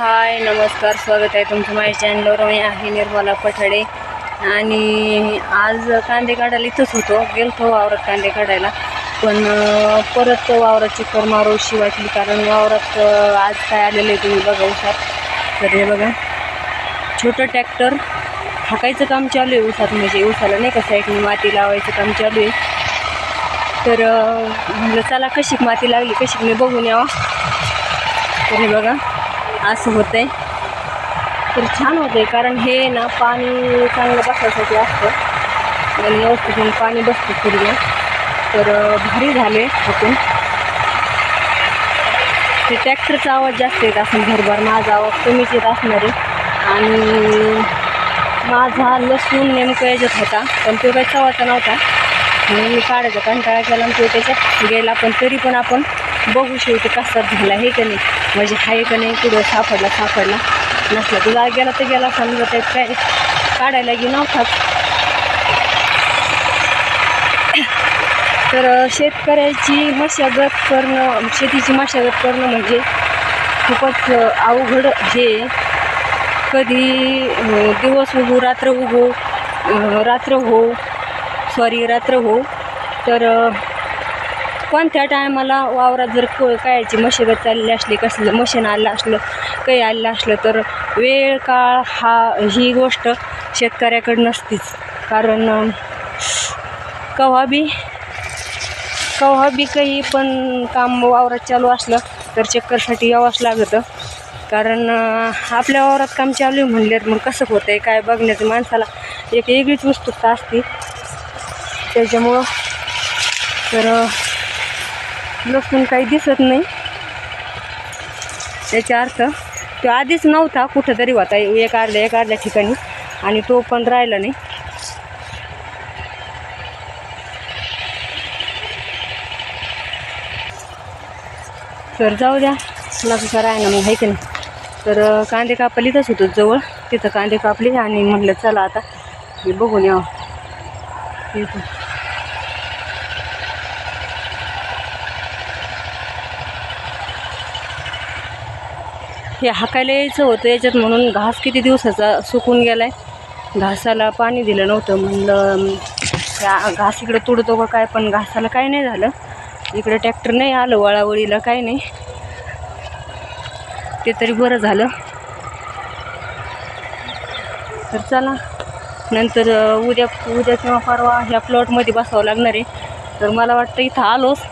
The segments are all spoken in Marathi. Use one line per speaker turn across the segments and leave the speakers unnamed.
हाय नमस्कार स्वागत आहे तुमचं माझ्या चॅनलवर मी आहे निर्मला पठाडे. आणि आज कांदे काढायला इथंच होतो. गेलतो वावरात कांदे काढायला. पण परत वावरात चक्कर मारूशी वाटली कारण वावरात आज काय आलेलं आहे तुम्ही बघा उसात तर हे बघा छोटं ट्रॅक्टर हाकायचं काम चालू आहे उसात म्हणजे उसाला नाही का साईडने माती लावायचं काम चालू आहे. तर म्हणलं चला कशी माती लागली कशी मी बघून यावा. तर हे बघा असं होतं आहे तर छान होतं आहे कारण हे ना पाणी चांगलं बसायसाठी असतं. आणि व्यवस्थित पाणी बसतं पूर्ण. तर भारी झाले आपण. ते ट्रॅक्टरचा आवाज जास्त येत असेल भरभर माझा आवाज कमीच येत असणार आहे. आणि माझा लसूण नेमकं याच्यात होता पण तो काही चवाचा नव्हता. म्हणून मी काढायचा कंटाळा केला आणि तो त्याच्यात गेला पण तरी पण आपण बघू शकतो कसा झाला हे का नाही? म्हणजे आहे का नाही कुठं सापडला सापडला नसला. तुला गेला तर गेला समजा ते काय? काढायला गे नव्हताच तर शेतकऱ्याची मशागत करणं शेतीची मशागत करणं म्हणजे खूपच अवघड हे. कधी दिवस उगो रात्र उगो रात्र हो सॉरी रात्र हो. तर कोणत्या टायमाला वावरात जर को कायची मशागत चालली असली कसलं मशीन आलं असलं काही आलं असलं तर वेळ काळ हा ही गोष्ट शेतकऱ्याकडं नसतीच. कारण अं, केव्हा बी बी काही पण काम वावरात चालू असलं तर चक्करसाठी यावंच लागतं. कारण आपल्या वावरात काम चालू आहे म्हणल्यावर मग कसं होतं आहे काय बघण्याचं माणसाला एक वेगळीच उत्सुकता असते. त्याच्यामुळं तर लसूण काही दिसत नाही. त्याचा अर्थ तो आधीच नव्हता कुठं तरी होता. एक अर्ध्या एक अर्ध्या ठिकाणी आणि तो पण राहिला नाही. तर जाऊ द्या नका करा आहे ना मग आहे की नाही. तर कांदे कापली इथंच होतो जवळ. तिथं कांदे कापले आणि म्हटलं चला आता हे बघून यावं. हे हाकायला यायचं होतं याच्यात म्हणून घास किती दिवसाचा सुकून गेला आहे घासाला पाणी दिलं नव्हतं म्हणलं घास इकडं तुडतो का काय? पण घासाला काय नाही झालं. इकडं ट्रॅक्टर नाही आलं वळावळीला काय नाही. ते तरी बरं झालं. तर चला नंतर उद्या उद्या किंवा परवा ह्या प्लॉटमध्ये बसावं लागणार आहे. तर मला वाटतं इथं आलोच.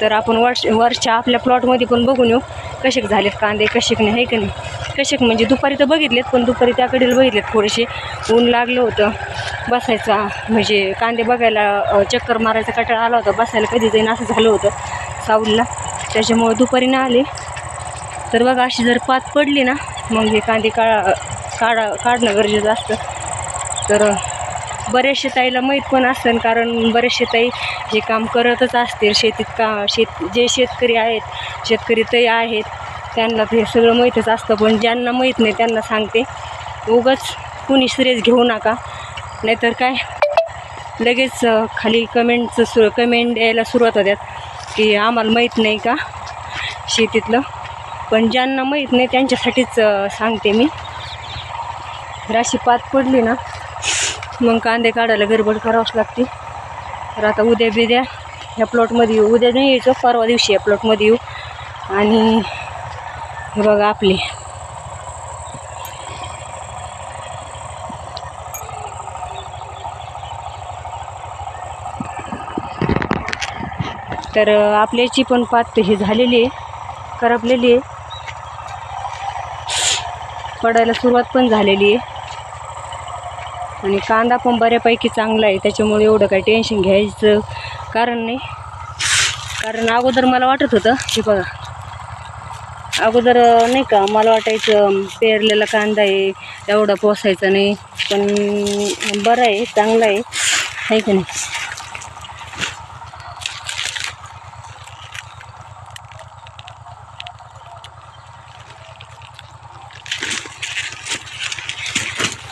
तर आपण वर्ष वर्षा आपल्या प्लॉटमध्ये पण बघून येऊ. कशेक झालेत कांदे कसे नाही आहे का नाही? कशेक म्हणजे दुपारी तर बघितलेत पण दुपारी त्याकडील बघितलेत थोडेसे. ऊन लागलं होतं. बसायचा म्हणजे कांदे बघायला चक्कर मारायचा कटाळा आला होता. बसायला कधी जाईन असं झालं होतं साऊलला. त्याच्यामुळं दुपारी ना आले. तर बघा अशी जर पात पडली ना मग हे कांदे काढा काढा काढणं गरजेचं असतं. तर बऱ्याचशे ताईला माहीत पण असतं कारण बरेचसे ताई हे काम करतच असतील. शेतीत का शेत जे शेतकरी आहेत शेतकरी ताई आहेत. त्यांना ते सगळं माहीतच असतं पण ज्यांना माहीत नाही त्यांना सांगते. उगाच कुणी सिरियस घेऊ नका. नाहीतर काय? लगेच खाली कमेंटचं सु कमेंट यायला सुरुवात होत्यात की आम्हाला माहीत नाही का शेतीतलं? पण ज्यांना माहीत नाही त्यांच्यासाठीच सांगते मी. राशी पात पडली ना मग कांदे काढायला गडबड करावंच लागते. तर आता उद्या बिद्या ह्या प्लॉटमध्ये येऊ. उद्या नाही यायचो परवा दिवशी या प्लॉटमध्ये येऊ. आणि बघा आपले. तर आपल्याची पण पात ही झालेली आहे करपलेली आहे. पडायला सुरुवात पण झालेली आहे. आणि कांदा पण बऱ्यापैकी चांगला आहे त्याच्यामुळे एवढं काही टेन्शन घ्यायचं कारण नाही. कारण अगोदर मला वाटत होतं हे बघा. अगोदर नाही का मला वाटायचं पेरलेला कांदा आहे एवढा पोसायचा नाही पण बरं आहे चांगला आहे. आहे की नाही?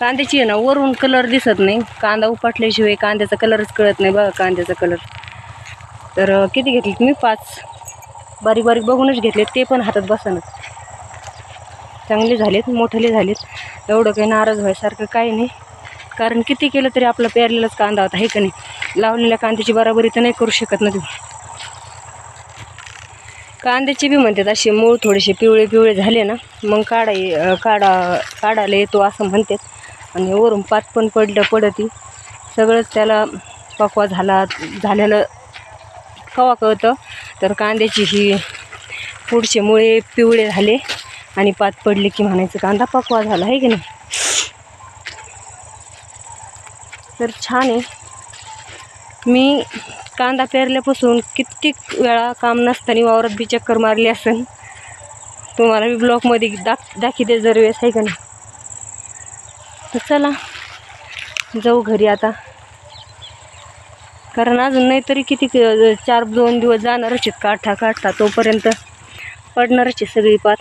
कांद्याची आहे ना वरून कलर दिसत नाही. कांदा उपाटल्याशिवाय कांद्याचा कलरच कळत नाही बघा कांद्याचा कलर तर किती घेतली मी पाच. बारीक बारीक बघूनच घेतले ते पण हातात बसनच चांगले झालेत मोठेले झालेत. एवढं काही नाराज व्हायसारखं काही नाही. कारण किती केलं तरी आपला पेरलेलाच कांदा होता हे का नाही? लावलेल्या कांद्याची बराबरी तर नाही करू शकत ना तुम्ही. कांद्याचे बी म्हणतात असे मूळ थोडेसे पिवळे पिवळे झाले ना मग काढा काढा काढायला येतो असं म्हणतात. आणि वरून पात पण पडलं पडती. सगळंच त्याला पकवा झाला झालेलं कवा कळतं? तर कांद्याची ही पुढचे मुळे पिवळे झाले आणि पात पडले की म्हणायचं कांदा पकवा झाला आहे की नाही? तर छान आहे. मी कांदा पेरल्यापासून कित्येक वेळा काम नसताना वावरात बी चक्कर मारली असेल तुम्हाला मी ब्लॉकमध्ये दाख दाखवते जर वेळेस आहे का नाही? तर चला जाऊ घरी आता. कारण अजून नाही तरी किती चार दोन दिवस जाणारच आहेत. काठा काठा तोपर्यंत पडणारच आहे सगळी पात.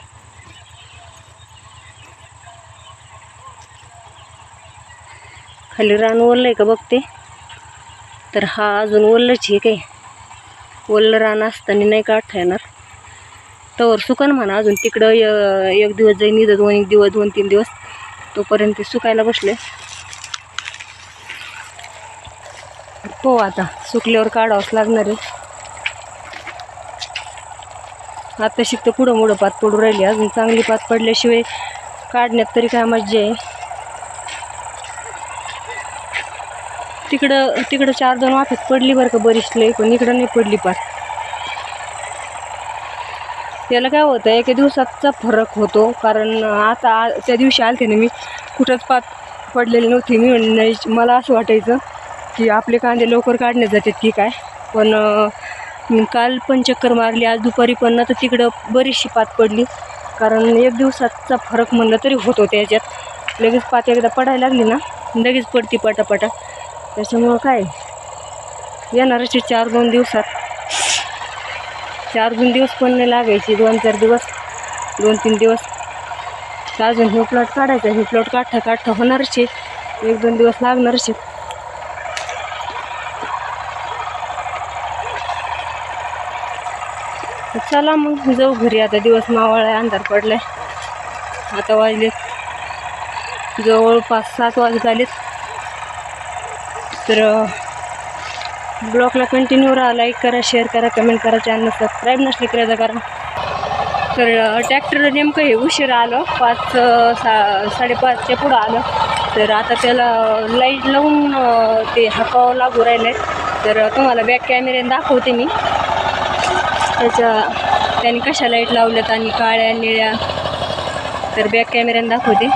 खाली रान ओललं आहे का बघते? तर हा अजून ओलच आहे काही ओललं रान असताना नाही काठा येणार. तवर सुकन म्हणा अजून. तिकडं य- एक दिवस जाईन इथं दोन एक दिवस दोन तीन दिवस. तोपर्यंत सुकायला बसले. हो आता सुकल्यावर काढावंच लागणार आहे. आता शिकतं पुढं मुढं पात पडू राहिली. अजून चांगली पात पडल्याशिवाय काढण्यात तरी काय मज्जा आहे. तिकडं तिकडं चार दोन वाफ्यात पडली बरं का बरीच लई पण इकडं नाही पडली पात. त्याला काय होतं एका दिवसाचा फरक होतो कारण आता आ- त्या दिवशी आलते ना मी कुठंच पात पडलेली नव्हती मी मला असं वाटायचं की आपले कांदे लवकर काढण्यात जातात ठीक आहे पण काल पण चक्कर मारली आज दुपारी पण. ना तर तिकडं बरीचशी पात पडली. कारण एक दिवसाचा फरक म्हणलं तरी होतो त्याच्यात. लगेच पात एकदा पडायला लागली ना लगेच पडती पटापटा. त्याच्यामुळं काय येणार आहे चार दोन दिवसात. चार दोन दिवस पण नाही लागायचे दोन चार दिवस दोन तीन दिवस. अजून हे प्लॉट काढायचा हे प्लॉट काढता काढता होणारच. एक दोन दिवस लागणारच आहे तर चला मग जाऊ घरी. आता दिवस मावळा आहे अंधार पडलाय. आता वाजलेत जवळपास सात वाजत आलेत तर ब्लॉगला कंटिन्यू राहा लाईक करा शेअर करा कमेंट करा चॅनल सबस्क्राईब नसले करायचं करा तर ट्रॅक्टर नेमकं हे उशीर आलं. पाच सा साडेपाचच्या पुढं आलं. तर आता त्याला लाइट लावून ते हाकावं लागू राहिलं तर तुम्हाला बॅक कॅमेऱ्याने दाखवते मी. त्याच्या त्याने कशा लाइट लावल्यात आणि काळ्या निळ्या. तर बॅक कॅमेऱ्याने दाखवते.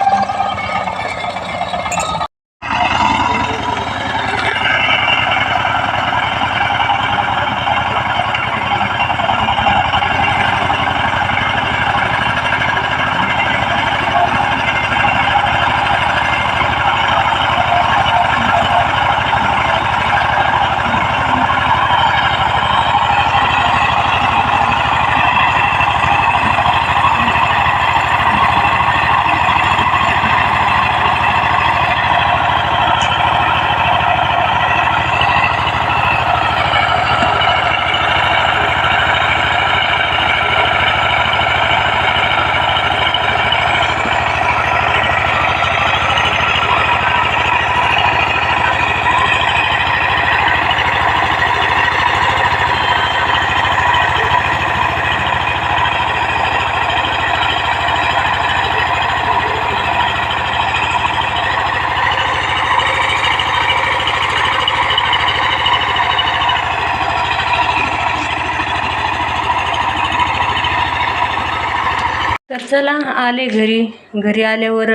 चला आले घरी. घरी आल्यावर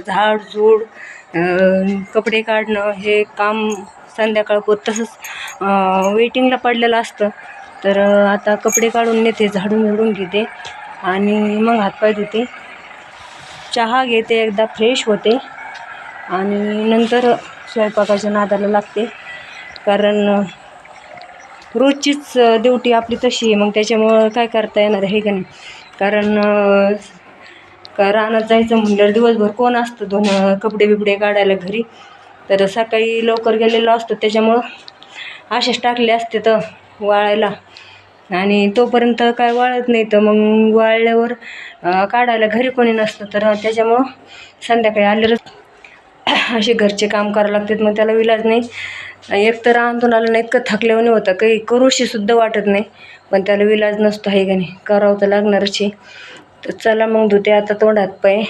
झाड झूड कपडे काढणं हे काम संध्याकाळपोत तसंच वेटिंगला पडलेलं असतं. तर आता कपडे काढून नेते झाडून झुडून घेते. आणि मग हातपाय धुते. चहा घेते एकदा फ्रेश होते. आणि नंतर स्वयंपाकाच्या नादाला लागते. कारण रोजचीच ड्युटी आपली तशी आहे. मग त्याच्यामुळं काय करता येणार हे का नाही? कारण का रानात जायचं म्हणल्यावर दिवसभर कोण असतं दोन कपडे बिपडे काढायला घरी? तर सकाळी लवकर गेलेलो असतो त्याच्यामुळं असेच टाकले असते तर वाळायला. आणि तोपर्यंत काय वाळत नाही तर मग वाळल्यावर काढायला घरी कोणी नसतं. तर त्याच्यामुळं संध्याकाळी आलेलंच असे घरचे काम करावं लागतात मग त्याला विलाज नाही. एक तर आणून आलं नाही इतकं थकल्यावानी होतं. काही करूशी सुद्धा वाटत नाही. पण त्याला विलाज नसतो आहे का नाही? करावं तर लागणारच आहे तर चला मग धुते आता तोंडात पाय.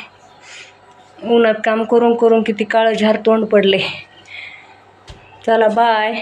उन्हात काम करून करून किती काळं झार तोंड पडले. चला बाय